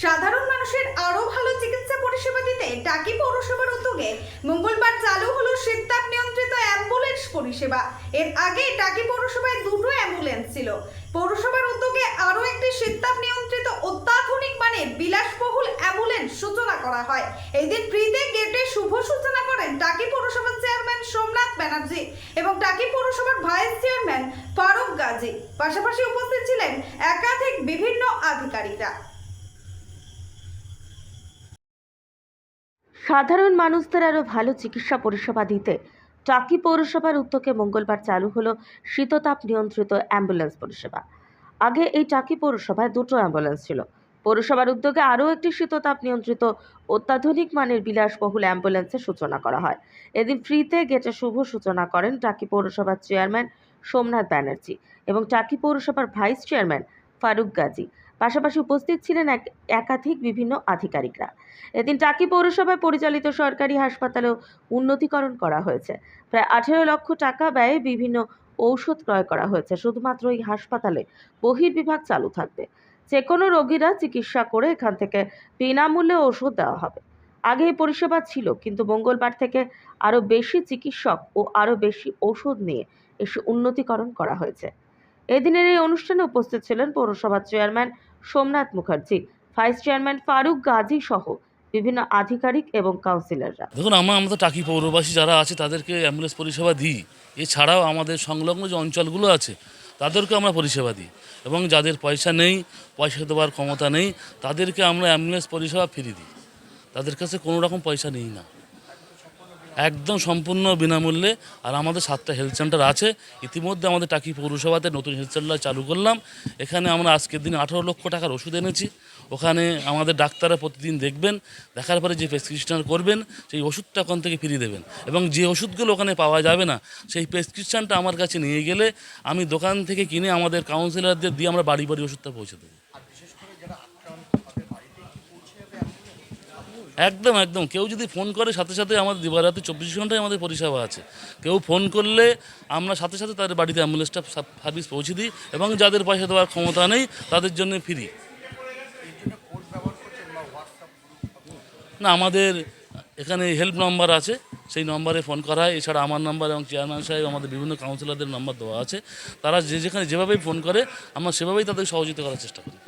সাধারণ মানুষের আরও ভালো চিকিৎসা পরিষেবা দিতে টাকি পৌরসভার উদ্যোগে মঙ্গলবার চালু হলো শীততাপ নিয়ন্ত্রিত অ্যাম্বুলেন্স পরিষেবা। এর আগে টাকি পৌরসভায় দুটো অ্যাম্বুলেন্স ছিল। পৌরসভার উদ্যোগে আরও একটি শীততাপ নিয়ন্ত্রিত অত্যাধুনিক মানের বিলাসবহুল অ্যাম্বুলেন্স সূচনা করা হয়। এই দিন ফ্রিতে গেটে শুভ সূচনা করেন টাকি পৌরসভার চেয়ারম্যান সোমনাথ ব্যানার্জি এবং টাকি পৌরসভার ভাইস চেয়ারম্যান ফারুক গাজী। পাশাপাশি উপস্থিত ছিলেন একাধিক বিভিন্ন আধিকারিকরা। সাধারণ মানুষদের আরও ভালো চিকিৎসা পরিষেবা দিতে। টাকি পৌরসভার উদ্যোগে মঙ্গলবার চালু হলো শীততাপ নিয়ন্ত্রিত অ্যাম্বুলেন্স পরিষেবা। আগে এই টাকি পৌরসভায় দুটো অ্যাম্বুলেন্স ছিল। পৌরসভার উদ্যোগে আরও একটি শীততাপ নিয়ন্ত্রিত অত্যাধুনিক মানের বিলাসবহুল অ্যাম্বুলেন্সের সূচনা করা হয়। এদিন ফ্রিতে গেটে শুভ সূচনা করেন টাকি পৌরসভার চেয়ারম্যান সোমনাথ ব্যানার্জি এবং টাকি পৌরসভার ভাইস চেয়ারম্যান ফারুক গাজী। পাশাপাশি উপস্থিত ছিলেন এক একাধিক বিভিন্ন আধিকারিকরা। এদিন টাকি পৌরসভায় পরিচালিত সরকারি হাসপাতালেও উন্নতিকরণ করা হয়েছে। প্রায় আঠেরো লক্ষ টাকা ব্যয়ে বিভিন্ন ঔষধ ক্রয় করা হয়েছে। শুধুমাত্র এই হাসপাতালে বহির্বিভাগ চালু থাকবে। যে কোনো রোগীরা চিকিৎসা করে এখান থেকে বিনামূল্যে ওষুধ দেওয়া হবে। আগে এই পরিষেবা ছিল, কিন্তু মঙ্গলবার থেকে আরও বেশি চিকিৎসক ও আরও বেশি ওষুধ নিয়ে এসে উন্নতিকরণ করা হয়েছে। এদিনের এই অনুষ্ঠানে উপস্থিত ছিলেন পৌরসভার chairman Somnath Mukherjee, vice chairman Farooq Gazi সহ বিভিন্ন আধিকারিক এবং কাউন্সিলররা। দেখুন, আমরা আমাদের টাকি পৌরবাসী যারা আছে, তাদেরকে অ্যাম্বুলেন্স পরিষেবা দিই। এছাড়াও আমাদের সংলগ্ন যে অঞ্চলগুলো আছে তাদেরকে আমরা পরিষেবা দিই। এবং যাদের পয়সা নেই, পয়সা দেওয়ার ক্ষমতা নেই, তাদেরকে আমরা অ্যাম্বুলেন্স পরিষেবা ফ্রি দিই। তাদের কাছে কোনো রকম পয়সা নেই না। একদম সম্পূর্ণ বিনামূল্যে। আর আমাদের সাতটা হেলথ সেন্টার আছে। ইতিমধ্যে আমাদের টাকি পৌরসভাতে নতুন হেলথ সেন্টার চালু করলাম। এখানে আমরা আজকের দিনে আঠারো লক্ষ টাকার ওষুধ এনেছি। ওখানে আমাদের ডাক্তাররা প্রতিদিন দেখবেন, দেখার পরে যে প্রেসক্রিপশন করবেন, সেই ওষুধটা ওখান থেকে ফিরিয়ে দেবেন। এবং যে ওষুধগুলো ওখানে পাওয়া যাবে না, সেই প্রেসক্রিপশনটা আমার কাছে নিয়ে গেলে আমি দোকান থেকে কিনে আমাদের কাউন্সিলরদের দিয়ে আমরা বাড়ি বাড়ি ওষুধটা পৌঁছে দেবো। একদম একদম। কেউ যদি ফোন করে, সাথে সাথে আমাদের দিবারাতে চব্বিশ ঘন্টায় আমাদের পরিষেবা আছে। কেউ ফোন করলে আমরা সাথে সাথে তাদের বাড়িতে অ্যাম্বুলেন্সটা সার্ভিস পৌঁছে দিই এবং যাদের পয়সা দেওয়ার ক্ষমতা নেই, তাদের জন্য ফ্রি না, আমাদের এখানে হেল্প নাম্বার আছে। সেই নম্বরে ফোন করা হয়। এছাড়া আমার নাম্বার এবং চেয়ারম্যান সাহেব, আমাদের বিভিন্ন কাউন্সিলরদের নাম্বার দেওয়া আছে। তারা যে যেখানে যেভাবেই ফোন করে, আমরা সেভাবেই তাদের সহযোগিতা করার চেষ্টা করি।